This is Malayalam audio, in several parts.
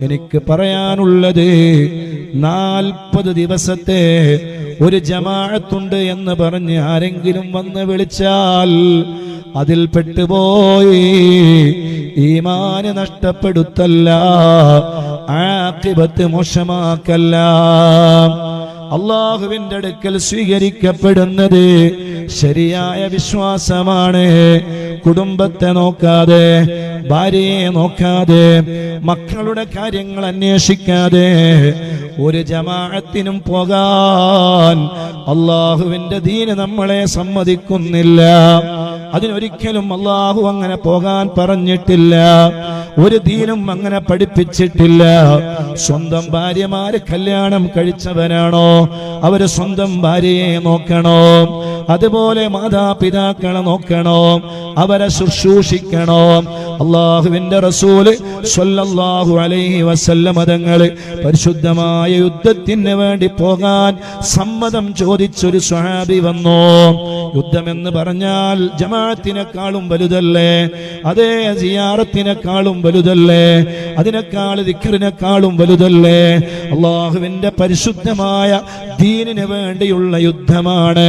എനിക്ക് പറയാനുള്ളത് നാൽപ്പത് ദിവസത്തെ ഒരു ജമാഴത്തുണ്ട് എന്ന് പറഞ്ഞ് ആരെങ്കിലും വന്ന് വിളിച്ചാൽ അതിൽ പെട്ടുപോയി. ഈമാന് നഷ്ടപ്പെടുത്തല്ല ആക്കിബത്ത് മോശമാക്കല്ല. അള്ളാഹുവിന്റെ അടുക്കൽ സ്വീകരിക്കപ്പെടുന്നത് ശരിയായ വിശ്വാസമാണ്. കുടുംബത്തെ നോക്കാതെ ഭാര്യയെ നോക്കാതെ മക്കളുടെ കാര്യങ്ങൾ അന്വേഷിക്കാതെ ഒരു ജമാഅത്തിനും പോകാൻ അള്ളാഹുവിന്റെ ദീന് നമ്മളെ സമ്മതിക്കുന്നില്ല. അതിനൊരിക്കലും അള്ളാഹു അങ്ങനെ പോകാൻ പറഞ്ഞിട്ടില്ല. ഒരു ദീനും അങ്ങനെ പഠിപ്പിച്ചിട്ടില്ല. സ്വന്തം ഭാര്യമാര് കല്യാണം കഴിച്ചവരാണോ? അവർ സ്വന്തം ഭാര്യയെ നോക്കണോ? അതുപോലെ മാതാപിതാക്കളെ നോക്കണോ? അവരെ ശുശ്രൂഷിക്കണോ? അള്ളാഹുവിന്റെ റസൂൽ സ്വല്ലല്ലാഹു അലൈഹി വസല്ലം മതങ്ങൾ പരിശുദ്ധമായ യുദ്ധത്തിന് വേണ്ടി പോകാൻ സമ്മതം ചോദിച്ചൊരു സ്വഹാബി വന്നു? യുദ്ധമെന്ന് പറഞ്ഞാൽ ജമാഅത്തിനേക്കാളും വലുതല്ലേ? അതേ സിയാറത്തിനെക്കാളും വലുതല്ലേ? അതിനേക്കാൾ ദിക്കറിനേക്കാളും വലുതല്ലേ? അള്ളാഹുവിന്റെ പരിശുദ്ധമായ ദീനിന് വേണ്ടിയുള്ള യുദ്ധമാണ്.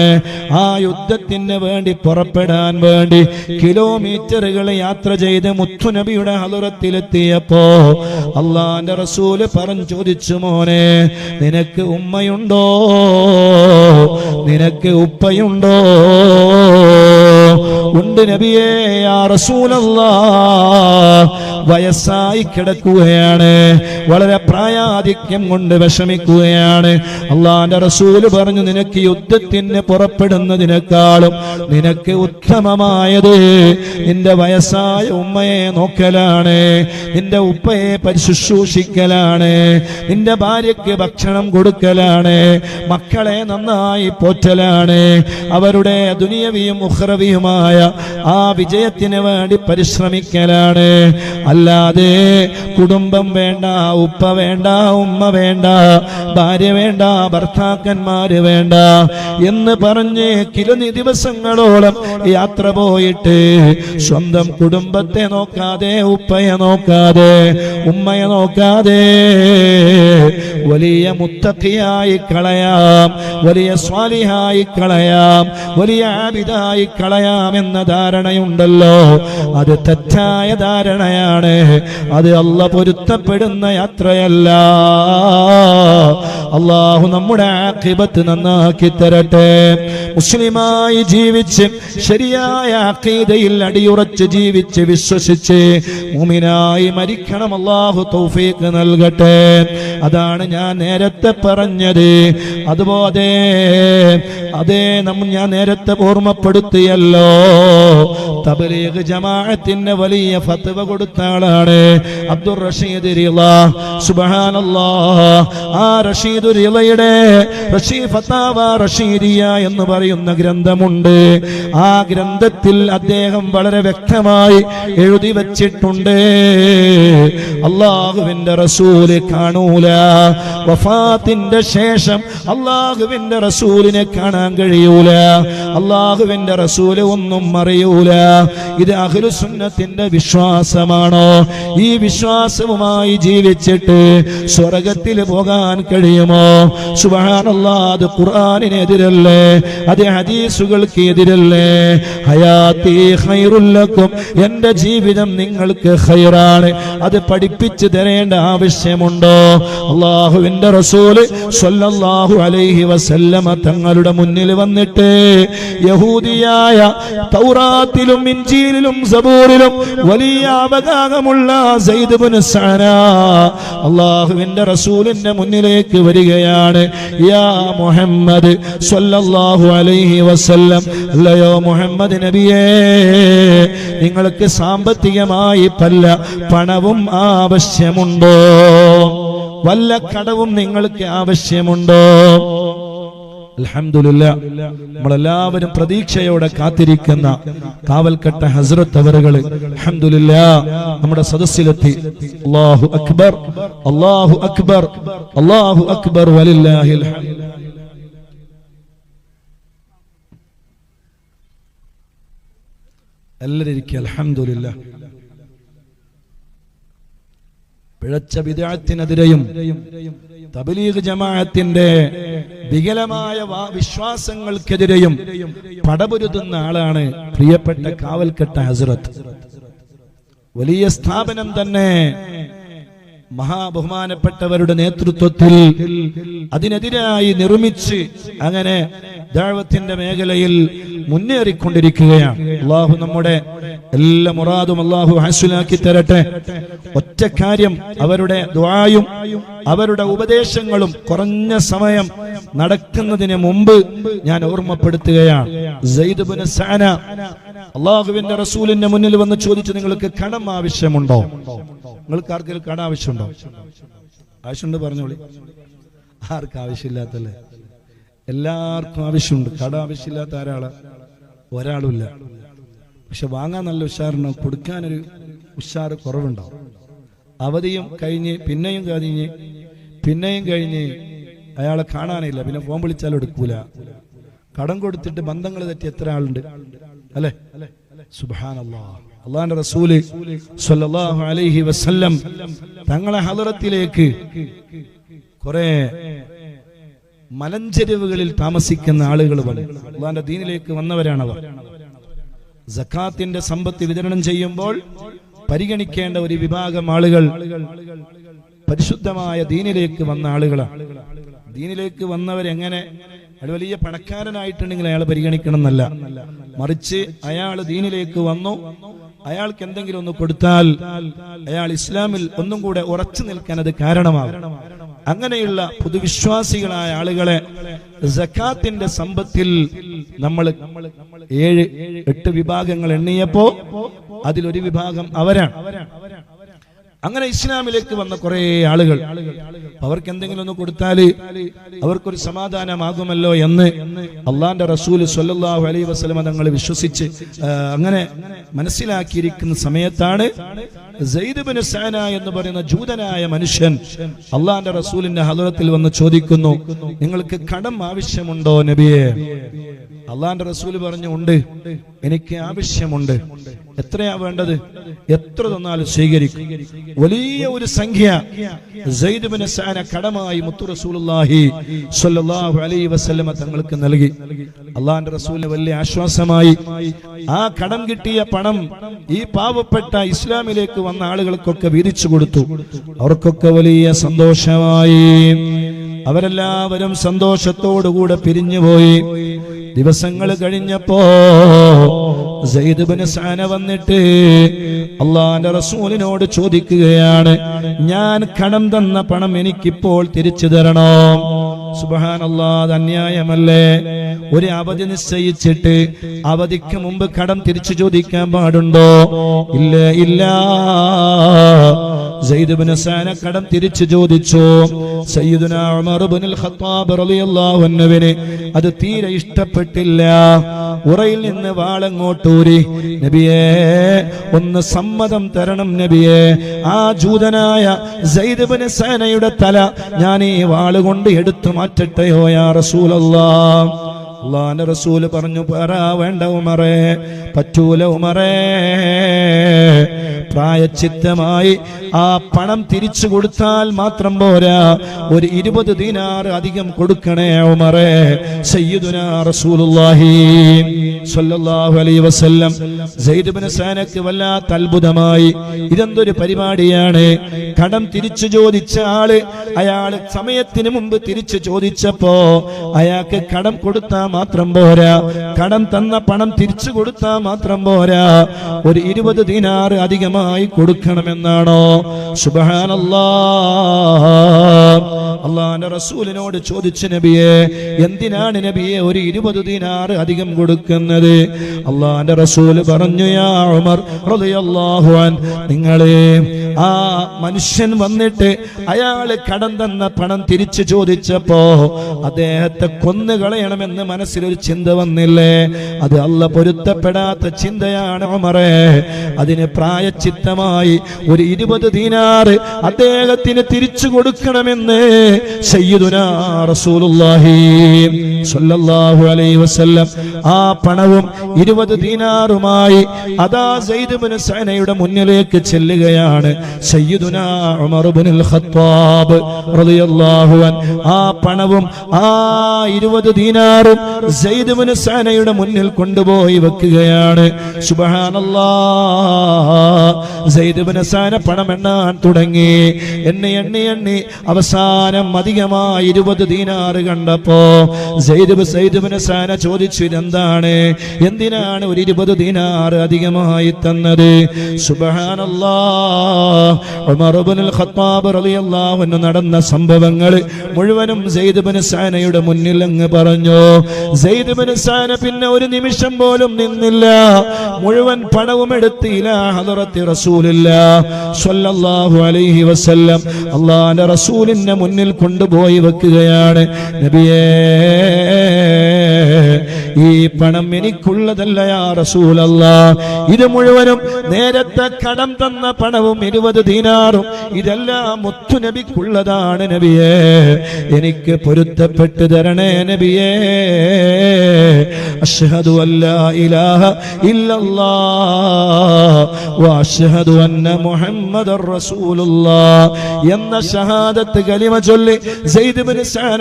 ആ യുദ്ധത്തിന് വേണ്ടി പുറപ്പെടാൻ വേണ്ടി കിലോമീറ്ററുകൾ യാത്ര ചെയ്ത് മുത്തുനബിയുടെ ഹലുറത്തിലെത്തിയപ്പോ അള്ളാന്റെ റസൂൽ പറഞ്ഞു ചോദിച്ചു മോനെ നിനക്ക് ഉമ്മയുണ്ടോ? നിനക്ക് ഉപ്പയുണ്ടോ? ഉണ്ട് നബിയേ വയസ്സായി കിടക്കുകയാണ്. വളരെ പ്രായാധിക്യം കൊണ്ട് വിഷമിക്കുകയാണ്. അള്ളാന്റെ റസൂൽ പറഞ്ഞു നിനക്ക് യുദ്ധത്തിന് പുറപ്പെടുന്നതിനേക്കാളും നിനക്ക് ഉത്തമമായത് നിന്റെ വയസ്സായ ഉമ്മയെ നോക്കലാണ് നിന്റെ ഉപ്പയെ പരിശുശ്രൂഷിക്കലാണ് നിന്റെ ഭാര്യയ്ക്ക് ഭക്ഷണം കൊടുക്കലാണ് മക്കളെ നന്നായി പോറ്റലാണ്. അവരുടെ ദുനിയവിയും ഉഹ്റവിയുമായ ആ വിജയത്തിന് വേണ്ടി പരിശ്രമിക്കലാണ്. അല്ലാതെ കുടുംബം വേണ്ട ഉപ്പ വേണ്ട ഉമ്മ വേണ്ട ഭാര്യ വേണ്ട ഭർത്താക്കന്മാര് വേണ്ട എന്ന് പറഞ്ഞ് കിലനി ദിവസങ്ങളോളം യാത്ര പോയിട്ട് സ്വന്തം കുടുംബത്തെ നോക്കാതെ ഉപ്പയെ നോക്കാതെ ഉമ്മയെ നോക്കാതെ വലിയ മുത്തത്തിയായി കളയാം വലിയ സ്വാലിഹായി കളയാം വലിയ ആബിതായി കളയാം. എന്ന ധാരണയുണ്ടല്ലോ. അത് തെറ്റായ ധാരണയാണ്. അത് അല്ല പൊരുത്തപ്പെടുന്ന യാത്രയല്ല. അള്ളാഹു നമ്മുടെ ആഖിബത്ത് നന്നാക്കി തരട്ടെ. മുസ്ലിമായി ജീവിച്ച് ശരിയായ അക്കീതയിൽ അടിയുറച്ച് ജീവിച്ച് വിശ്വസിച്ച് മുമിനായി മരിക്കണം അള്ളാഹു തൗഫീഖ് നൽകട്ടെ. അതാണ് ഞാൻ നേരത്തെ പറഞ്ഞത്. അതുപോലെ അതേ ഞാൻ നേരത്തെ ഓർമ്മപ്പെടുത്തിയല്ലോ. തബലീഗ് ജമാഅത്തിന്റെ വലിയ ഫത്വ കൊടുത്ത ആളാണ് അബ്ദുർ റഷീദ് റിള. സുബ്ഹാനല്ലാ ആ റഷീദ് റിളയുടെ റഷീ ഫത്താവ റഷീദിയ എന്ന് പറയുന്ന ഗ്രന്ഥമുണ്ട്. ആ ഗ്രന്ഥത്തിൽ അദ്ദേഹം വളരെ വ്യക്തമായി എഴുതി വച്ചിട്ടുണ്ട്. അള്ളാഹുവിന്റെ റസൂൽ കാണൂല. വഫാത്തിന്റെ ശേഷം അള്ളാഹുവിന്റെ റസൂലിനെ കാണാൻ കഴിയൂല. അള്ളാഹുവിന്റെ റസൂൽ ഒന്നും അറിയൂല. ഇത് അഖിലുസുന്നത്തിന്റെ വിശ്വാസമാണോ? ഈ വിശ്വാസവുമായി ജീവിച്ചിട്ട് സ്വർഗത്തിൽ പോകാൻ കഴിയുമോ? സുബ്ഹാനല്ലാഹ് അത് ഖുർആനിനെതിരല്ലേ? അത് ഹദീസുകൾക്ക് എതിരല്ലേ ഹയാത്തി ഖൈറുല്ലക്കും എന്റെ ജീവിതം നിങ്ങൾക്ക് ഹൈറാണ് അത് പഠിപ്പിച്ചു തരേണ്ട ആവശ്യമുണ്ടോ? അള്ളാഹുവിന്റെ റസൂൽ സ്വല്ലല്ലാഹു അലൈഹി വസല്ലമ തങ്ങളുടെ മുന്നിൽ വന്നിട്ട് യഹൂദിയായ തൗറാത്തിലും ഇഞ്ചീലിലും സബൂറിലും വലിയ സഅന അള്ളാഹുവിന്റെ റസൂലിന്റെ മുന്നിലേക്ക് വരികയാണ്. യാ മുഹമ്മദ് അലൈഹി വസല്ലം. മുഹമ്മദ് നബിയേ നിങ്ങൾക്ക് സാമ്പത്തികമായി പല്ല പണവും ആവശ്യമുണ്ടോ? വല്ല കടവും നിങ്ങൾക്ക് ആവശ്യമുണ്ടോ? നമ്മളെല്ലാവരും പ്രതീക്ഷയോടെ കാത്തിരിക്കുന്ന കാവൽക്കട്ട ഹസ്രത്ത് അവറുകൾ. അൽഹംദുലില്ലാ. നമ്മുടെ സദസ്സിലെത്തി. അള്ളാഹു അക്ബർ. അള്ളാഹു അക്ബർ. അള്ളാഹു അക്ബർ വലില്ലാഹിൽ എല്ലാവരും ഇരിക്കുക അൽഹംദുലില്ലാ. പിഴച്ച വിദാത്തിനെതിരെയും തബലീഗ് ജമാഅത്തിന്റെ വികലമായ വിശ്വാസങ്ങൾക്കെതിരെയും പടപൊരുതുന്ന ആളാണ് പ്രിയപ്പെട്ട കാവൽക്കെട്ട ഹസ്രത്ത്. വലിയ സ്ഥാപനം തന്നെ മഹാബഹുമാനപ്പെട്ടവരുടെ നേതൃത്വത്തിൽ അതിനെതിരായി നിർമ്മിച്ച് അങ്ങനെ ദൈവത്തിന്റെ മേഖലയിൽ മുന്നേറിക്കൊണ്ടിരിക്കുകയാണ്. അള്ളാഹു നമ്മുടെ എല്ലാ മുറാദും അള്ളാഹു ഹാസുലാക്കി തരട്ടെ. ഒറ്റ കാര്യം അവരുടെ ദ്വായും അവരുടെ ഉപദേശങ്ങളും കുറഞ്ഞ സമയം നടക്കുന്നതിന് മുമ്പ് ഞാൻ ഓർമ്മപ്പെടുത്തുകയാണ്. അള്ളാഹുവിന്റെ റസൂലിന്റെ മുന്നിൽ വന്ന് ചോദിച്ചു നിങ്ങൾക്ക് കടം ആവശ്യമുണ്ടോ? നിങ്ങൾക്ക് ആർക്കെങ്കിലും കടം ആവശ്യമുണ്ടോ? ആവശ്യമുണ്ട് പറഞ്ഞോളി. ആർക്കും ആവശ്യമില്ലാത്തല്ലേ എല്ലാവർക്കും ആവശ്യമുണ്ട്. കട ആവശ്യമില്ലാത്ത ആരാൾ? ഒരാളുമില്ല. പക്ഷെ വാങ്ങാൻ നല്ല ഉഷാറുണ്ടാവും കൊടുക്കാനൊരു ഉഷാറ് കുറവുണ്ടാവും. അവധിയും കഴിഞ്ഞ് പിന്നെയും കഴിഞ്ഞ് പിന്നെയും കഴിഞ്ഞ് അയാളെ കാണാനില്ല. പിന്നെ ഫോൺ വിളിച്ചാലും എടുക്കൂല. കടം കൊടുത്തിട്ട് ബന്ധങ്ങൾ തെറ്റി എത്ര ആളുണ്ട്? അല്ലെ? സുബാനല്ലാ അള്ളാന്റെ റസൂൽ അലൈഹി വസല്ലം തങ്ങളെ ഹലറത്തിലേക്ക് കുറെ മലഞ്ചെരിവുകളിൽ താമസിക്കുന്ന ആളുകൾ വന്നു ദീനിലേക്ക് വന്നവരാണവർ. ജക്കാത്തിന്റെ സമ്പത്ത് വിതരണം ചെയ്യുമ്പോൾ പരിഗണിക്കേണ്ട ഒരു വിഭാഗം ആളുകൾ പരിശുദ്ധമായ ദീനിലേക്ക് വന്ന ആളുകളാണ് ദീനിലേക്ക് വന്നവരെങ്ങനെ അയാൾ വലിയ പണക്കാരനായിട്ടുണ്ടെങ്കിൽ അയാൾ പരിഗണിക്കണം എന്നല്ല. മറിച്ച് അയാൾ ദീനിലേക്ക് വന്നു. അയാൾക്ക് എന്തെങ്കിലും ഒന്ന് കൊടുത്താൽ അയാൾ ഇസ്ലാമിൽ ഒന്നും കൂടെ ഉറച്ചു നിൽക്കാൻ അത് കാരണമാകും. അങ്ങനെയുള്ള പുതുവിശ്വാസികളായ ആളുകളെ സക്കാത്തിന്റെ സമ്പത്തിൽ നമ്മൾ ഏഴ് എട്ട് വിഭാഗങ്ങൾ എണ്ണിയപ്പോ അതിലൊരു വിഭാഗം അവരാണ്. അങ്ങനെ ഇസ്ലാമിലേക്ക് വന്ന കുറെ ആളുകൾ. അവർക്ക് എന്തെങ്കിലും ഒന്ന് കൊടുത്താൽ അവർക്കൊരു സമാധാനമാകുമല്ലോ എന്ന് അള്ളാന്റെ റസൂൽ സ്വല്ലല്ലാഹു അലൈ വസ്ലമ തങ്ങൾ വിശ്വസിച്ച് അങ്ങനെ മനസ്സിലാക്കിയിരിക്കുന്ന സമയത്താണ് സഅന എന്ന് പറയുന്ന ജൂതനായ മനുഷ്യൻ അള്ളാന്റെ റസൂലിന്റെ ഹലുറത്തിൽ വന്ന് ചോദിക്കുന്നു നിങ്ങൾക്ക് കടം ആവശ്യമുണ്ടോ നബിയെ? അള്ളാന്റെ റസൂൽ പറഞ്ഞു ഉണ്ട്. എനിക്ക് ആവശ്യമുണ്ട്. എത്രയാ വേണ്ടത്? എത്ര തന്നാലും സ്വീകരിക്കും. വലിയ ഒരു സംഖ്യ. കടമായി മുത്തു സ്വല്ലല്ലാഹു അലൈഹി വസല്ലമ തങ്ങൾക്ക് നൽകി. അള്ളാന്റെ റസൂലിന് വലിയ ആശ്വാസമായി. ആ കടം കിട്ടിയ പണം ഈ പാവപ്പെട്ട ഇസ്ലാമിലേക്ക് വന്ന ആളുകൾക്കൊക്കെ വീതിച്ചു കൊടുത്തു. അവർക്കൊക്കെ വലിയ സന്തോഷമായി. അവരെല്ലാവരും സന്തോഷത്തോടുകൂടെ പിരിഞ്ഞുപോയി. ദിവസങ്ങൾ കഴിഞ്ഞപ്പോ സഅന വന്നിട്ട് അള്ളാന്റെ റസൂലിനോട് ചോദിക്കുകയാണ് ഞാൻ കടം തന്ന പണം എനിക്കിപ്പോൾ തിരിച്ചു തരണോ? സുബഹാനല്ലാ അന്യായമല്ലേ? ഒരു അവധി നിശ്ചയിച്ചിട്ട് അവധിക്ക് മുമ്പ് കടം തിരിച്ചു ചോദിക്കാൻ പാടുണ്ടോ? ഇല്ല ഇല്ല. സഅന കടം തിരിച്ചു ചോദിച്ചു. സയ്യിദുന ഉമർ ഇബ്നുൽ ഖത്താബ് റളിയല്ലാഹു അൻഹുവിന് അത് തീരെ ഇഷ്ടപ്പെട്ടില്ല. ഉറയിൽ നിന്ന് വാളങ്ങോട്ടൂരി നബിയേ ഒന്ന് സമ്മതം തരണം നബിയേ. ആ ജൂതനായ സഅനയുടെ തല ഞാൻ ഈ വാളുകൊണ്ട് എടുത്തു മാറ്റട്ടെയോ യാ റസൂലല്ലാ അള്ളാന്റെ റസൂൽ പറഞ്ഞു പറ വേണ്ട ഉമറേ പറ്റൂല ഉമറേ. പ്രായച്ചിത്തമായി ആ പണം തിരിച്ചു കൊടുത്താൽ മാത്രം പോരാ. ഒരു ഇരുപത് ദിനാർ അധികം കൊടുക്കണേ ഉമറേ. സയ്യിദുനാ റസൂലുള്ളാഹി അലൈഹി വസല്ലം. ഇബ്നു വല്ലാത്ത അത്ഭുതമായി. ഇതെന്തൊരു പരിപാടിയാണ്? കടം തിരിച്ചു ചോദിച്ച ആൾ അയാൾ സമയത്തിന് മുമ്പ് തിരിച്ചു ചോദിച്ചപ്പോ അയാൾക്ക് കടം കൊടുത്താൽ മാത്രം പോരാ. കടം തന്ന പണം തിരിച്ചു കൊടുത്താൽ മാത്രം പോരാ. ഒരു ഇരുപത് ദിനാർ അധികമായി കൊടുക്കണമെന്നാണോ? സുബഹാനല്ലാ അള്ളാന്റെ റസൂലിനോട് ചോദിച്ച നബിയെ എന്തിനാണ് നബിയെ ഒരു ഇരുപത് ദിനാറ് അധികം കൊടുക്കുന്നത്? അള്ളാന്റെ റസൂൽ പറഞ്ഞു യാ ഉമർ നിങ്ങളെ ആ മനുഷ്യൻ വന്നിട്ട് അയാൾ കടം തന്ന പണം തിരിച്ചു ചോദിച്ചപ്പോ അദ്ദേഹത്തെ കൊന്നുകളയണമെന്ന് മനസ്സിലൊരു ചിന്ത വന്നില്ലേ? അത് അല്ല പൊരുത്തപ്പെടാത്ത ചിന്തയാണ് ഉമറേ. അതിന് പ്രായച്ചിത്തമായി ഒരു ഇരുപത് ദീനാറ് അദ്ദേഹത്തിന് തിരിച്ചു കൊടുക്കണമെന്ന് സയ്യിദുനാ റസൂലുള്ളാഹി സല്ലല്ലാഹു അലൈഹി വസല്ലം. ആ പണവും ഇരുപത് ദീനാറുമായി അതാ സെയ്ദ് ബിൻ സഅനയുടെ മുന്നിലേക്ക് ചെല്ലുകയാണ് സയ്യിദുനാ ഉമർ ഇബ്നുൽ ഖത്താബ് റളിയല്ലാഹു അൻ ആ പണവും ആ ഇരുപത് ദീനാറും സെയ്ദ് ബിൻ സഅനയുടെ മുന്നിൽ കൊണ്ടുപോയി വെക്കുകയാണ്. സുബ്ഹാനല്ലാഹ്. സെയ്ദ് ബിൻ സഅന പണം എണ്ണാൻ തുടങ്ങി. എണ്ണി എണ്ണി എണ്ണി. അവസാനം അധികമായി ഇരുപത് ദീനാറ് കണ്ടപ്പോ സെയ്ദ് ചോദിച്ചു ഇതെന്താണ് എന്തിനാണ് ഒരു ഇരുപത് ദീനാറ് അധികമായി തന്നത്? സുബ്ഹാനല്ലാഹ്. ഉമർ ഇബ്നുൽ ഖത്താബ് റളിയല്ലാഹു അൻഹു നടന്ന സംഭവങ്ങൾ മുഴുവനും സെയ്ദ് സാനയുടെ മുന്നിൽ അങ്ങ് പറഞ്ഞു. സെയ്ദ് സാന പിന്നെ ഒരു നിമിഷം പോലും നിന്നില്ല. മുഴുവൻ പണവും എടുത്തില്ല ഹദറത്തി റസൂലില്ല സ്വല്ലല്ലാഹു അലൈഹി വസല്ലം. അള്ളാന്റെ റസൂലിന്റെ മുന്നിൽ കൊണ്ടുപോയി വെക്കുകയാണ്. നബിയേ ഈ പണം എനിക്കുള്ളതല്ല യാ റസൂലല്ല. ഇത് മുഴുവനും നേരത്തെ കടം തന്ന പണവും ഇരുപത് ദീനാറും ഇതെല്ലാം മുത്തു നബിക്കുള്ളതാണ് നബിയേ. എനിക്ക് പൊരുത്തപ്പെട്ടു തരണേ നബിയേ. അഷ്ഹദു അല്ലാ ഇലാഹ ഇല്ലല്ലാ. വഅഷ്ഹദു അന്ന മുഹമ്മദർ റസൂലുള്ളാ. എന്ന ഷഹാദത്ത് കലിമ ചൊല്ലി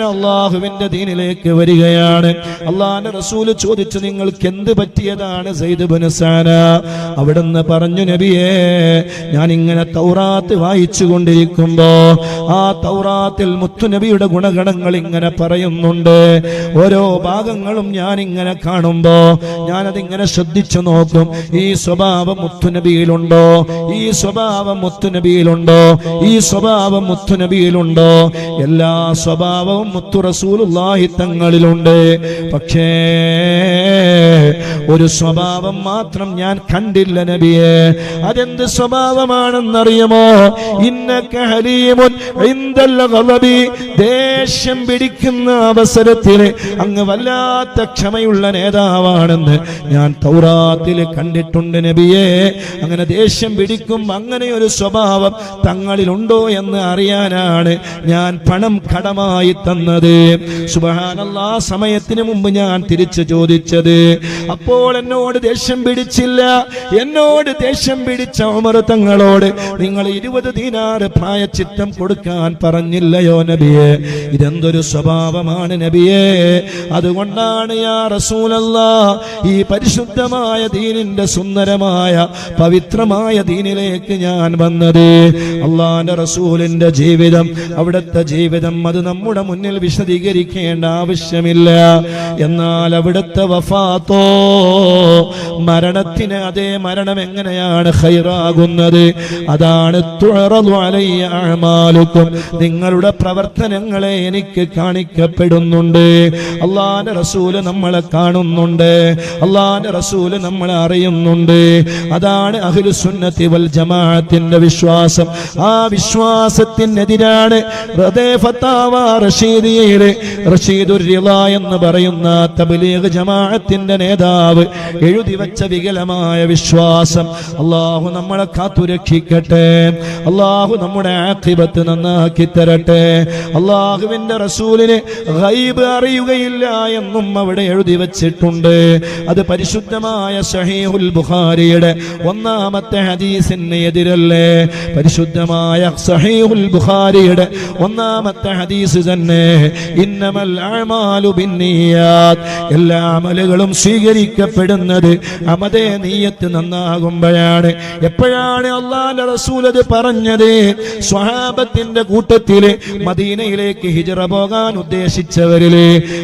അല്ലാഹുവിന്റെ ദീനിലേക്ക് വരികയാണ്. അള്ളാഹിന്റെ റസൂൽ ചോദിച്ചു നിങ്ങൾക്ക് എന്ത് പറ്റിയതാണ് സഅന അവിടുന്ന് പറഞ്ഞു നബിയേ ഞാൻ ഇങ്ങനെ തൗറാത്ത് വായിച്ചു കൊണ്ടിരിക്കുമ്പോ ആ തൗറാത്തിൽ മുത്തുനബിയുടെ ഗുണഗണങ്ങൾ ഇങ്ങനെ പറയുന്നുണ്ട്. ഓരോ ഭാഗങ്ങളും ഞാൻ ഇങ്ങനെ കാണുമ്പോ ഞാനതിങ്ങനെ ശ്രദ്ധിച്ചു നോക്കും. ഈ സ്വഭാവം മുത്തുനബിയിലുണ്ടോ ഈ സ്വഭാവം മുത്തുനബിയിലുണ്ടോ ഈ സ്വഭാവം മുത്തുനബിയിലുണ്ടോ എല്ലാ സ്വഭാവവും മുത്തു റസൂലുള്ളാഹി തങ്ങളിലുണ്ട്. പക്ഷേ ഒരു സ്വഭാവം മാത്രം ഞാൻ കണ്ടില്ല നബിയെ. അതെന്ത് സ്വഭാവമാണെന്നറിയുമോ? ഇന്നക്ക ഗളബി ദേഷ്യം പിടിക്കുന്ന അവസരത്തിൽ അങ്ങ് വല്ലാത്ത ക്ഷമയുള്ള നേതാവാണെന്ന് ഞാൻ തൗറാത്തിൽ കണ്ടിട്ടുണ്ട് നബിയെ. അങ്ങനെ ദേഷ്യം പിടിക്കും അങ്ങനെ ഒരു സ്വഭാവം തങ്ങളിലുണ്ടോ എന്ന് അറിയാനാണ് ഞാൻ പണം കടമായി തന്നത്. സുബഹാനല്ലാ സമയത്തിന് മുമ്പ് ഞാൻ തിരിച്ചു ചോദിച്ചത്. അപ്പോൾ എന്നോട് ദേഷ്യം പിടിച്ചില്ല. എന്നോട് ദേഷ്യം പിടിച്ച ഉമർ തങ്ങളോട് നിങ്ങൾ ഇരുപത് ദീനാറ് പ്രായച്ചിത്തം കൊടുക്കാൻ പറഞ്ഞില്ലയോ നബിയെ? ഇതെന്തൊരു സ്വഭാവമാണ് നബിയെ? അതുകൊണ്ടാണ് യാ റസൂലല്ല ഈ പരിശുദ്ധമായ ദീനിന്റെ സുന്ദരമായ പവിത്രമായ ദീനിലേക്ക് ഞാൻ വന്നത്. അള്ളാന്റെ റസൂലിന്റെ ജീവിതം അവിടുത്തെ ജീവിതം അത് നമ്മുടെ മുന്നിൽ വിശദീകരിക്കേണ്ട ആവശ്യമില്ല. എന്നാൽ അവിടുത്തെ വഫാത്തോ മരണത്തിന് അതേ മരണം എങ്ങനെയാണ് ഹൈറാകുന്നത് അതാണ് തുഴറു. നിങ്ങളുടെ പ്രവർത്തനങ്ങളെ എനിക്ക് കാണിക്കപ്പെടുന്നുണ്ട്. അള്ളാന്റെ റസൂൽ നമ്മളെ കാണുന്നുണ്ട്. അള്ളാന്റെ റസൂൽ നമ്മളെ അറിയുന്നുണ്ട്. അതാണ് അഹ്ലു സുന്നത്തി വൽ ജമാഅത്തിന്റെ വിശ്വാസം. ആ വിശ്വാസത്തിനെതിരാണ് റഷീദിയയിലെ റഷീദുർ എന്ന് പറയുന്ന തബ്ലീഗ് ജമാഅത്തിന്റെ നേതാവ് എഴുതി വെച്ച വികലമായ വിശ്വാസം. അള്ളാഹു നമ്മളെ കാത്തുരക്ഷിക്കട്ടെ അള്ളാഹു നമ്മുടെ ആഖിബത്ത് നന്നാക്കി തരട്ടെ. അള്ളാഹുവിന്റെ റസൂലിന് ഗൈബ് അറിയുകയില്ല എന്നും അവിടെ എഴുതി വെച്ചിട്ടുണ്ട്. അത് പരിശുദ്ധമായ സഹീഹുൽ ബുഖാരിയുടെ ഒന്നാമത്തെ ഹദീസിന് എതിരല്ലേ? പരിശുദ്ധമായ സഹീഹുൽ ബുഖാരിയുടെ ഒന്നാമത്തെ ഹദീസ് തന്നെ ഇന്നമൽ എല്ലാ അമലുകളും സ്വീകരിക്കപ്പെടുന്നത് അമതേ നീയത്ത് നന്നാകുമ്പോഴാണ്. എപ്പോഴാണ് അള്ളാന്റെ റസൂൽ അത് പറഞ്ഞത്? സ്വഹാബത്തിന്റെ കൂട്ടത്തിൽ മദീനയിലേക്ക് ഹിജറ പോകാൻ ഉദ്ദേശിച്ചവരിൽ.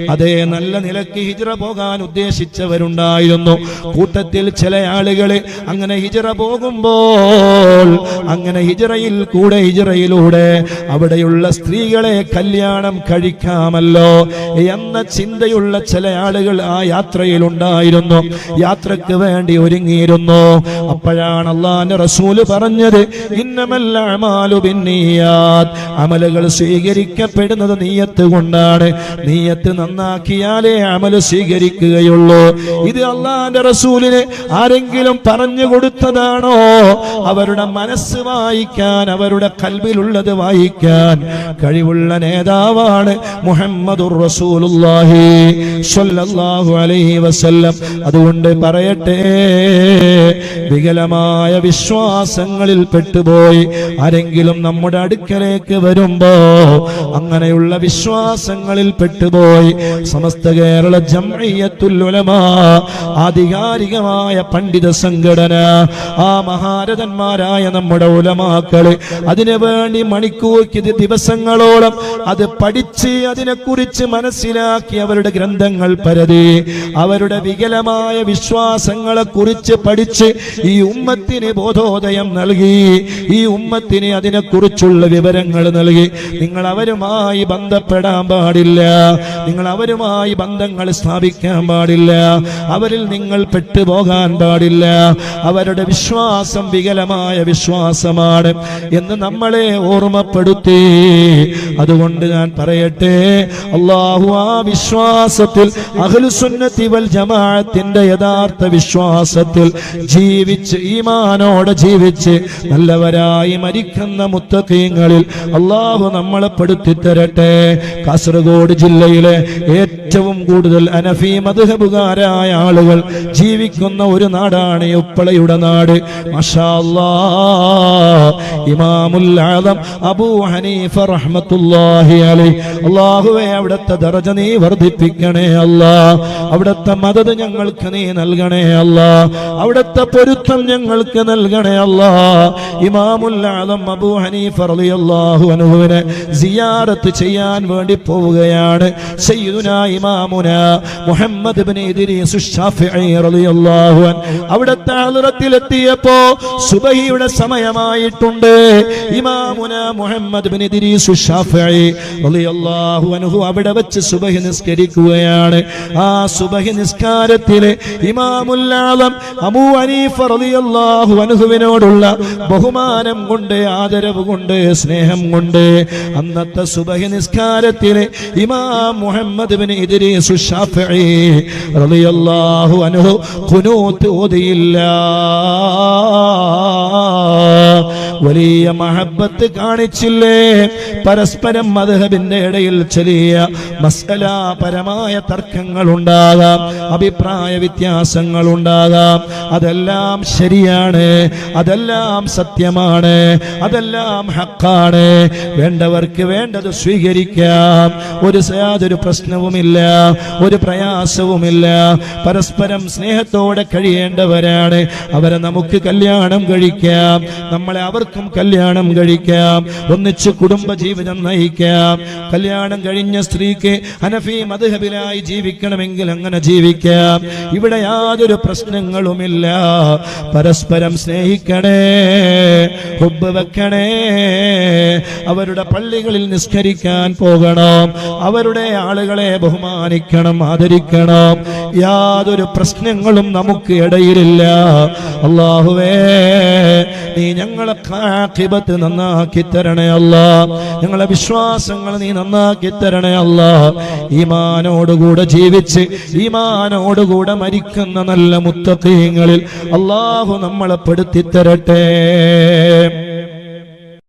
അതേ നല്ല നിലയ്ക്ക് ഹിജറ പോകാൻ ഉദ്ദേശിച്ചവരുണ്ടായിരുന്നു. കൂട്ടത്തിൽ ചില ആളുകൾ അങ്ങനെ ഹിജറ പോകുമ്പോൾ അങ്ങനെ ഹിജറയിൽ കൂടെ ഹിജറയിലൂടെ അവിടെയുള്ള സ്ത്രീകളെ കല്യാണം കഴിക്കാമല്ലോ എന്ന ചിന്തയുള്ള ചില ആളുകൾ ആ യാത്രയിൽ ഉണ്ടായിരുന്നു. യാത്രയ്ക്ക് വേണ്ടി ഒരുങ്ങിയിരുന്നു. അപ്പോഴാണ് അള്ളാന്റെ റസൂൽ പറഞ്ഞത്. അമലുകൾ സ്വീകരിക്കപ്പെടുന്നത് നീയത്ത് കൊണ്ടാണ്. നീയത്ത് നന്നാക്കിയാലേ അമൽ സ്വീകരിക്കുകയുള്ളൂ. ഇത് അള്ളാന്റെ റസൂലിന് ആരെങ്കിലും പറഞ്ഞു കൊടുത്തതാണോ? അവരുടെ മനസ്സ് വായിക്കാൻ അവരുടെ കൽവിലുള്ളത് വായിക്കാൻ. കഴിവുള്ള നേതാവാണ് മുഹമ്മദുർ റസൂലുള്ളാഹി സ്വല്ലല്ലാഹു അലൈഹി വസല്ലം. അതുകൊണ്ട് പറയട്ടെ വികലമായ വിശ്വാസങ്ങളിൽ പെട്ടുപോയി ആരെങ്കിലും നമ്മുടെ അടുക്കലേക്ക് വരുമ്പോ അങ്ങനെയുള്ള വിശ്വാസങ്ങളിൽ പെട്ടുപോയി. സമസ്ത കേരള ജംഇയ്യത്തുൽ ഉലമാ ആധികാരികമായ പണ്ഡിത സംഘടന ആ മഹാരഥന്മാരായ നമ്മുടെ ഉലമാക്കൾ അതിനു വേണ്ടി മണിക്കൂർക്ക് ദിവസങ്ങളോളം അത് പഠിച്ച് അതിനെക്കുറിച്ച് മനസ്സിലാക്കി അവരുടെ ഗ്രന്ഥങ്ങൾ പരതി. അവരുടെ വികലമായ വിശ്വാസങ്ങളെ കുറിച്ച് പഠിച്ച് ഈ ഉമ്മത്തിന് ബോധോദയം നൽകി. ഈ ഉമ്മത്തിന് അതിനെക്കുറിച്ചുള്ള വിവരങ്ങൾ നൽകി. നിങ്ങൾ അവരുമായി ബന്ധപ്പെടാൻ പാടില്ല. നിങ്ങൾ അവരുമായി ബന്ധങ്ങൾ സ്ഥാപിക്കാൻ പാടില്ല. അവരിൽ നിങ്ങൾ പെട്ടുപോകാൻ പാടില്ല. അവരുടെ വിശ്വാസം വികലമായ വിശ്വാസമാണ് എന്ന് നമ്മളെ ഓർമ്മപ്പെടുത്തി. അതുകൊണ്ട് ഞാൻ പറയട്ടെ അള്ളാഹു ആ വിശ്വാസത്തിൽ അഖിലുസുന്നത്തി വൽ ജമാഅത്തിന്റെ യഥാർത്ഥ വിശ്വാസത്തിൽ ജീവിച്ച് ഈമാനോടെ ജീവിച്ച് നല്ലവരായി മരിക്കുന്ന മുത്തക്കീങ്ങളിൽ അള്ളാഹു നമ്മളെ പെടുത്തി തരട്ടെ കാസർഗോഡ് ജില്ലയിലെ ഏറ്റവും കൂടുതൽ അനഫി മധുഹബുകാരായ ആളുകൾ ജീവിക്കുന്ന ഒരു നാടാണ് ഉപ്പളയുടെ നാട്. മഷാ ഇമാമുൽ ആദം അബൂ ഹനീഫ റഹ്മത്തുല്ലാഹി അലൈഹി അല്ലാഹുവേ അവിടുത്തെ ദർജ നീ വർദ്ധിപ്പിക്കണേ അല്ലാ. അവിടുത്തെ മദത് ഞങ്ങൾക്ക് നീ നൽകണേ അല്ലാ. അവിടുത്തെ പൊരുത്തം ഞങ്ങൾക്ക് നൽകണേ അല്ലാ. ഇമാമുൽ ആലം അബൂ ഹനീഫ റളിയല്ലാഹു അൻഹുവിനെ സിയാറത്ത് ചെയ്യാൻ വേണ്ടി പോവുകയാണ്. സയ്യിദുനാ ഇമാമുന മുഹമ്മദ് ഇബ്നു ഇദ്രീസ് ശാഫിഈ റളിയല്ലാഹു അൻ അവിടുത്തെ ഹളറത്തിലെത്തിയപ്പോ സുബഹിയുടെ സമയമായിട്ടുണ്ട്. ഇമാമുന മുഹമ്മദ് ഇബ്നു അവിടെ വെച്ച് സുബഹി നിസ്കരിക്കുകയാണ്. ആ സുബഹി നിസ്കാരത്തിലെ ഇമാമുൽ ആലം അബൂ ഹനീഫ റളിയല്ലാഹു അൻഹുവിനോടുള്ള ബഹുമാനം കൊണ്ട് ആദരവ് കൊണ്ട് സ്നേഹം കൊണ്ട് അന്നത്തെ സുബഹി നിസ്കാരത്തിലെ ഇമാം മുഹമ്മദ് ബിൻ ഇദ്രീസ് ശാഫിഈ റളിയല്ലാഹു അൻഹു ഖുനൂത്ത് ഓതിയില്ല. വലിയ മഹബത്ത് കാണിച്ചില്ലേ? പരസ്പരം മധുഹബിന്റെ ഇടയിൽ ചെറിയ മസ്കലാപരമായ തർക്കങ്ങൾ ഉണ്ടാകാം അഭിപ്രായ വ്യത്യാസങ്ങൾ ഉണ്ടാകാം അതെല്ലാം ശരിയാണ് അതെല്ലാം സത്യമാണ് അതെല്ലാം ഹക്കാണ്. വേണ്ടവർക്ക് വേണ്ടത് സ്വീകരിക്കാം. ഒരു യാതൊരു പ്രശ്നവുമില്ല ഒരു പ്രയാസവുമില്ല. പരസ്പരം സ്നേഹത്തോടെ കഴിയേണ്ടവരാണ്. അവരെ നമുക്ക് കല്യാണം കഴിക്കാം. നമ്മളെ അവർക്കും കല്യാണം കഴിക്കാം. ഒന്നിച്ച് കുടുംബ ജീവിതം നയിക്കാം. കല്യാണം കഴിഞ്ഞ സ്ത്രീക്ക് അനഫി മധുഹബിലായി ജീവിക്കണമെങ്കിൽ അങ്ങനെ ജീവിക്കാം. ഇവിടെ യാതൊരു പ്രശ്നങ്ങളുമില്ല. പരസ്പരം സ്നേഹിക്കണേ ഹുബ് വെക്കണേ അവരുടെ പള്ളികളിൽ നിസ്കരിക്കാൻ പോകണം അവരുടെ ആളുകളെ ബഹുമാനിക്കണം ആദരിക്കണം. യാതൊരു പ്രശ്നങ്ങളും നമുക്ക് ഇടയിലില്ല. അള്ളാഹുവേ നീ ഞങ്ങളെ ആഖിബത്ത് നന്നാക്കി തരണേ അല്ല. ഞങ്ങളെ വിശ്വാസങ്ങൾ നീ നന്നാക്കി തരണേ അല്ല. ഈമാനോടുകൂടെ ജീവിച്ച് ഈമാനോടുകൂടെ മരിക്കുന്ന നല്ല മുത്തക്കീങ്ങളിൽ അള്ളാഹു നമ്മളെ പെടുത്തി തരട്ടെ